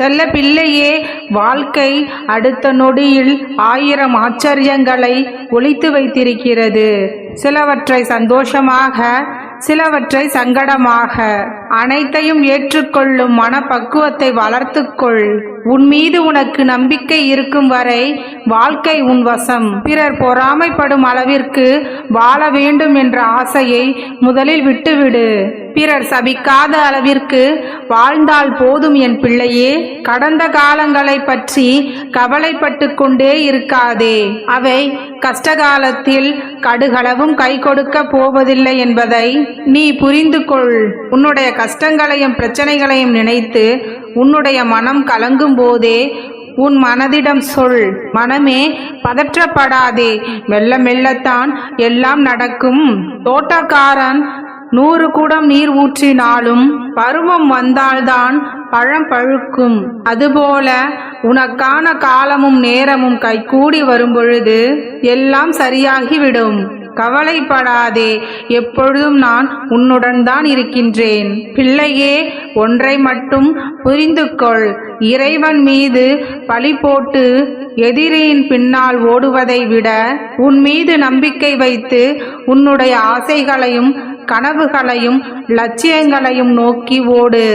செல்ல பிள்ளையே வாழ்க்கை அடுத்த நொடியில் ஆயிரம் ஆச்சரியங்களை ஒழித்து வைத்திருக்கிறது. சிலவற்றை சந்தோஷமாக சிலவற்றை சங்கடமாக. அனைத்தையும் ஏற்றுக்கொள்ளும் மனப்பக்குவத்தை வளர்த்துக்கொள். உன் மீது உனக்கு நம்பிக்கை இருக்கும் வரை வாழ்க்கை உன் வசம். பிறர் பொறாமைப்படும் அளவிற்கு வாழ வேண்டும் என்ற ஆசையை முதலில் விட்டுவிடு. பிறர் சபிக்காத அளவிற்கு வாழ்ந்தால் போதும் என் பிள்ளையே. கடந்த காலங்களை பற்றி கவலைப்பட்டு கொண்டே இருக்காதே. அவை கஷ்டகாலத்தில் கடுகளவும் கை கொடுக்க போவதில்லை என்பதை நீ புரிந்து கொள் உன்னுடைய கஷ்டங்களையும் பிரச்சனைகளையும் நினைத்து உன்னுடைய மனம் கலங்கும் போதே உன் மனதிடம் சொல் மனமே பதற்றப்படாதே மெல்ல மெல்லத்தான் எல்லாம் நடக்கும் தோட்டக்காரன் நூறு குடம் நீர் ஊற்றினாலும் பருவம் வந்தால்தான் பழம் பழுக்கும் அதுபோல உனக்கான காலமும் நேரமும் கைகூடி வரும்பொழுது எல்லாம் சரியாகிவிடும். கவலைப்படாதே எப்பொழுதும் நான் உன்னுடன் தான் இருக்கின்றேன். பிள்ளையே ஒன்றை மட்டும் புரிந்து கொள் இறைவன் மீது பழி போட்டு எதிரியின் பின்னால் ஓடுவதை விட உன் மீது நம்பிக்கை வைத்து உன்னுடைய ஆசைகளையும் கனவுகளையும் லட்சியங்களையும் நோக்கி ஓடு.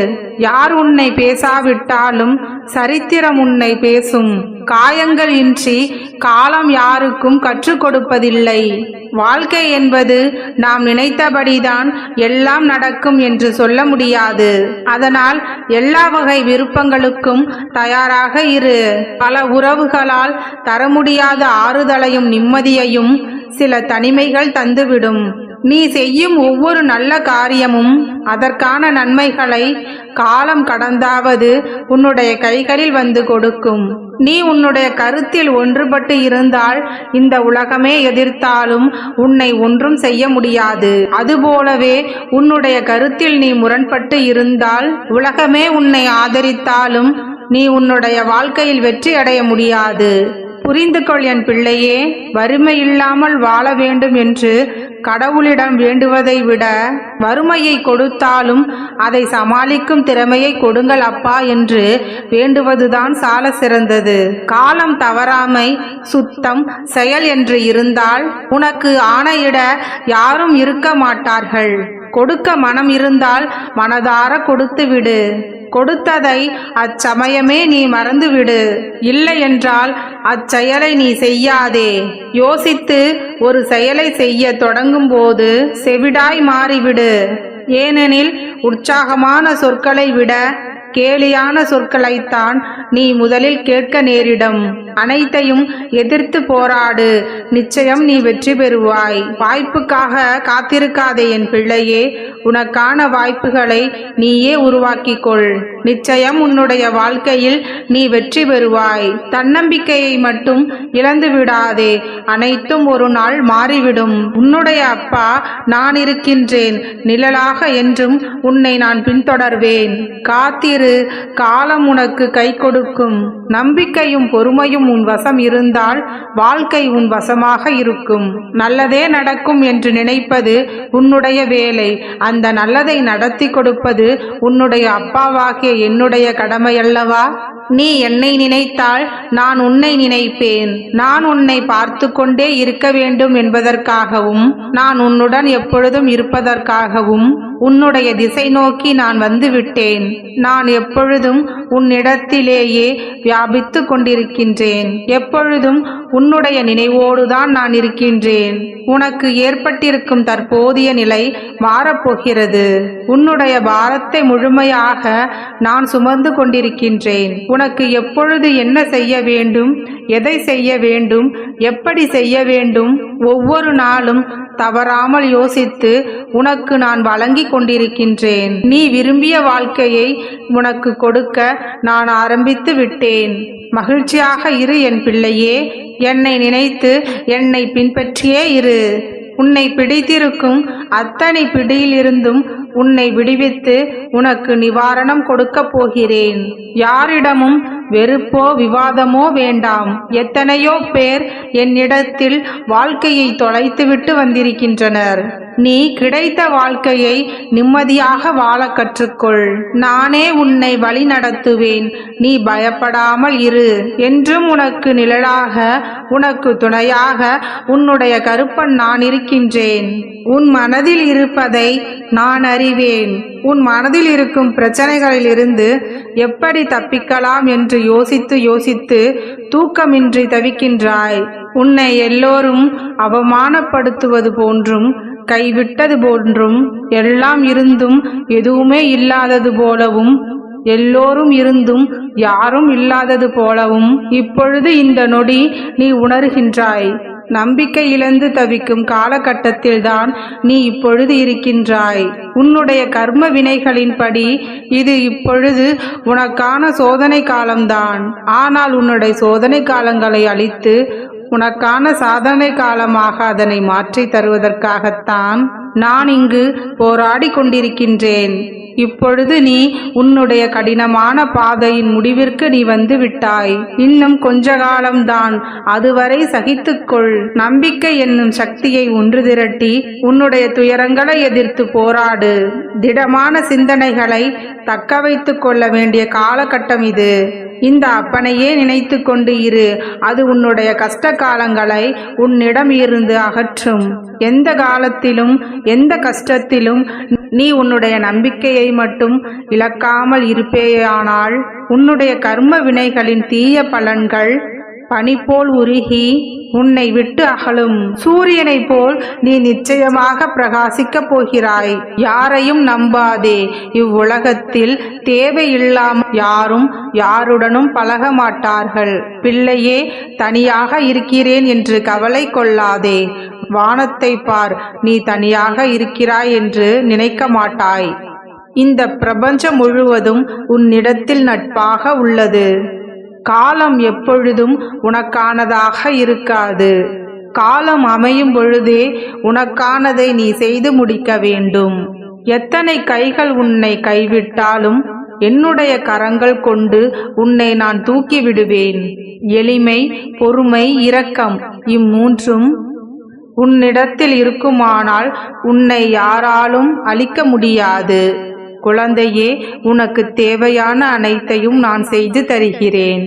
யார் உன்னை பேசாவிட்டாலும் சரித்திரம் உன்னை பேசும். காயங்கள் இன்றி காலம் யாருக்கும் கற்றுக் கொடுப்பதில்லை. வாழ்க்கை என்பது நாம் நினைத்தபடிதான் எல்லாம் நடக்கும் என்று சொல்ல முடியாது. அதனால் எல்லா வகை விருப்பங்களுக்கும் தயாராக இரு. பல உறவுகளால் தர முடியாத ஆறுதலையும் நிம்மதியையும் சில தனிமைகள் தந்துவிடும். நீ செய்யும் ஒவ்வொரு நல்ல காரியமும் அதற்கான நன்மைகளை காலம் கடந்தாவது உன்னுடைய கைகளில் வந்து கொடுக்கும். நீ உன்னுடைய கருத்தில் ஒன்றுபட்டு இருந்தால் இந்த உலகமே எதிர்த்தாலும் உன்னை ஒன்றும் செய்ய முடியாது. அதுபோலவே உன்னுடைய கருத்தில் நீ முரண்பட்டு இருந்தால் உலகமே உன்னை ஆதரித்தாலும் நீ உன்னுடைய வாழ்க்கையில் வெற்றி அடைய முடியாது. புரிந்து கொள் என் பிள்ளையே வறுமை இல்லாமல் வாழ வேண்டும் என்று கடவுளிடம் வேண்டுவதை விட வறுமையை கொடுத்தாலும் அதை சமாளிக்கும் திறமையை கொடுங்கள் அப்பா என்று வேண்டுவதுதான் சால சிறந்தது. காலம் தவறாமை சுத்தம் செயல் என்று இருந்தால் உனக்கு ஆணையிட யாரும் இருக்க மாட்டார்கள். கொடுக்க மனம் இருந்தால் மனதார கொடுத்து விடு கொடுத்ததை அச்சமயமே நீ மறந்துவிடு. இல்லை என்றால் அச்செயலை நீ செய்யாதே. யோசித்து ஒரு செயலை செய்ய தொடங்கும் போது செவிடாய் மாறிவிடு. ஏனெனில் உற்சாகமான சொற்களை விட கேலியான சொற்களைத்தான் நீ முதலில் கேட்க நேரிடும். அனைத்தையும் எதிர்த்து போராடு. நிச்சயம் நீ வெற்றி பெறுவாய். வாய்ப்புக்காக காத்திருக்காதே என் பிள்ளையே. உனக்கான வாய்ப்புகளை நீயே உருவாக்கிக்கொள். நிச்சயம் உன்னுடைய வாழ்க்கையில் நீ வெற்றி பெறுவாய். தன்னம்பிக்கையை மட்டும் இழந்து விடாதே. அனைத்தும் ஒரு நாள் மாறிவிடும். உன்னுடைய அப்பா நான் இருக்கின்றேன். நிழலாக என்றும் உன்னை நான் பின்தொடர்வேன். காத்திரு. காலம் உனக்கு கை கொடுக்கும். நம்பிக்கையும் பொறுமையும் உன் வசம் இருந்தால் வாழ்க்கை உன் வசமாக இருக்கும். நல்லதே நடக்கும் என்று நினைப்பது உன்னுடைய வேலை. அந்த நல்லதை நடத்தி கொடுப்பது உன்னுடைய அப்பாவாகிய என்னுடைய கடமையல்லவா? நீ என்னை நினைத்தால் நான் உன்னை நினைப்பேன். நான் உன்னை பார்த்து கொண்டே இருக்க வேண்டும் என்பதற்காகவும் நான் உன்னுடன் எப்பொழுதும் இருப்பதற்காகவும் உன்னுடைய திசை நோக்கி நான் வந்துவிட்டேன். நான் எப்பொழுதும் உன்னிடத்திலேயே வியாபித்து கொண்டிருக்கின்றேன். எப்பொழுதும் உன்னுடைய நினைவோடுதான் நான் இருக்கின்றேன். உனக்கு ஏற்பட்டிருக்கும் தற்போதைய நிலை மாறப்போகிறது. உன்னுடைய பாரத்தை முழுமையாக நான் சுமந்து கொண்டிருக்கின்றேன். உனக்கு எப்பொழுது என்ன செய்ய வேண்டும்? எதை செய்ய வேண்டும் எப்படி செய்ய வேண்டும் ஒவ்வொரு நாளும் தவறாமல் யோசித்து உனக்கு நான் வழங்கி கொண்டிருக்கின்றேன். நீ விரும்பிய வாழ்க்கையை உனக்கு கொடுக்க நான் ஆரம்பித்து விட்டேன். மகிழ்ச்சியாக இரு என் பிள்ளையே என்னை நினைத்து என்னை பின்பற்றியே இரு. உன்னை பிடித்திருக்கும் அத்தனை பிடியிலிருந்தும் உன்னை விடுவித்து உனக்கு நிவாரணம் கொடுக்கப் போகிறேன். யாரிடமும் வெறுப்போ விவாதமோ வேண்டாம். எத்தனையோ பேர் என்னிடத்தில் வாழ்க்கையை தொலைத்துவிட்டு வந்திருக்கின்றனர். நீ கிடைத்த வாழ்க்கையை நிம்மதியாக வாழ கற்றுக்கொள். நானே உன்னை வழி நடத்துவேன். நீ பயப்படாமல் இரு. என்றும் உனக்கு நிழலாக உனக்கு துணையாக உன்னுடைய கருப்பன் நான் இருக்கின்றேன். உன் மனதில் இருப்பதை நான் அறிவேன். உன் மனதில் இருக்கும் பிரச்சனைகளிலிருந்து எப்படி தப்பிக்கலாம் என்று யோசித்து யோசித்து தூக்கமின்றி தவிக்கின்றாய். உன்னை எல்லோரும் அவமானப்படுத்துவது போன்றும் கைவிட்டது போன்றும் எல்லாம் இருந்தும் எதுவுமே இல்லாதது போலவும் எல்லோரும் இருந்தும் யாரும் இல்லாதது போலவும் இப்பொழுது இந்த நொடி நீ உணர்கின்றாய். நம்பிக்கை இழந்து தவிக்கும் காலகட்டத்தில்தான் நீ இப்பொழுது இருக்கின்றாய். உன்னுடைய கர்ம வினைகளின்படி இது இப்பொழுது உனக்கான சோதனை காலம்தான். ஆனால் உன்னுடைய சோதனை காலங்களை அழித்து உனக்கான சாதனை காலமாக அதனை மாற்றி தருவதற்காகத்தான் நான் இங்கு போராடி கொண்டிருக்கின்றேன். இப்பொழுது நீ உன்னுடைய கடினமான பாதையின் முடிவிற்கு நீ வந்து விட்டாய். இன்னும் கொஞ்ச காலம்தான். அதுவரை சகித்துக்கொள் நம்பிக்கை என்னும் சக்தியை ஒன்று திரட்டி உன்னுடைய துயரங்களை எதிர்த்து போராடு. திடமான சிந்தனைகளை தக்க வைத்துக் கொள்ள வேண்டிய காலகட்டம் இது. இந்த அப்பனையே நினைத்து கொண்டு இரு. அது உன்னுடைய கஷ்ட காலங்களை உன்னிடம் இருந்து அகற்றும். எந்த காலத்திலும் எந்த கஷ்டத்திலும் நீ உன்னுடைய நம்பிக்கையை மட்டும் இழக்காமல் இருப்பேயானால் உன்னுடைய கர்ம வினைகளின் தீய பலன்கள் பனி போல் உருகி உன்னை விட்டு அகலும். சூரியனைப் போல் நீ நிச்சயமாக பிரகாசிக்கப் போகிறாய். யாரையும் நம்பாதே. இவ்வுலகத்தில் தேவையில்லாமல் யாரும் யாருடனும் பழக மாட்டார்கள் பிள்ளையே தனியாக இருக்கிறேன் என்று கவலை கொள்ளாதே. வானத்தை பார் நீ தனியாக இருக்கிறாய் என்று நினைக்க மாட்டாய். இந்த பிரபஞ்சம் முழுவதும் உன்னிடத்தில் நட்பாக உள்ளது. காலம் எப்பொழுதும் உனக்கானதாக இருக்காது. காலம் அமையும் பொழுதே உனக்கானதை நீ செய்து முடிக்க வேண்டும். எத்தனை கைகள் உன்னை கைவிட்டாலும் என்னுடைய கரங்கள் கொண்டு உன்னை நான் தூக்கி விடுவேன் எளிமை பொறுமை இரக்கம் இம்மூன்றும் உன்னிடத்தில் இருக்குமானால் உன்னை யாராலும் அழிக்க முடியாது. குழந்தையே உனக்கு தேவையான அனைத்தையும் நான் செய்து தருகிறேன்.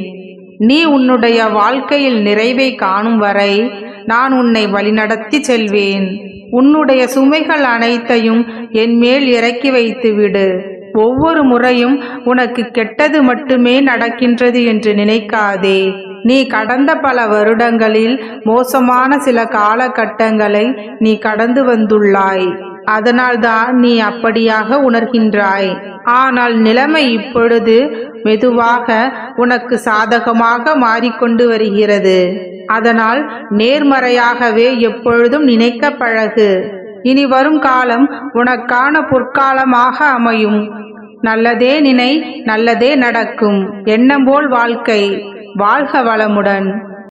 நீ உன்னுடைய வாழ்க்கையில் நிறைவை காணும் வரை நான் உன்னை வழிநடத்தி செல்வேன். உன்னுடைய சுமைகள் அனைத்தையும் என் மேல் இறக்கி வைத்து விடு. ஒவ்வொரு முறையும் உனக்கு கெட்டது மட்டுமே நடக்கின்றது என்று நினைக்காதே. நீ கடந்த பல வருடங்களில் மோசமான சில காலகட்டங்களை நீ கடந்து வந்துள்ளாய். அதனால்தான் நீ அப்படியாக உணர்கின்றாய். ஆனால் நிலைமை இப்பொழுது மெதுவாக உனக்கு சாதகமாக மாறிக்கொண்டு வருகிறது. அதனால் நேர்மறையாகவே எப்பொழுதும் நினைக்க பழகு. இனி வரும் காலம் உனக்கான பொற்காலமாக அமையும். நல்லதே நினை நல்லதே நடக்கும். எண்ணம் போல் வாழ்க்கை. வாழ்க வளமுடன்.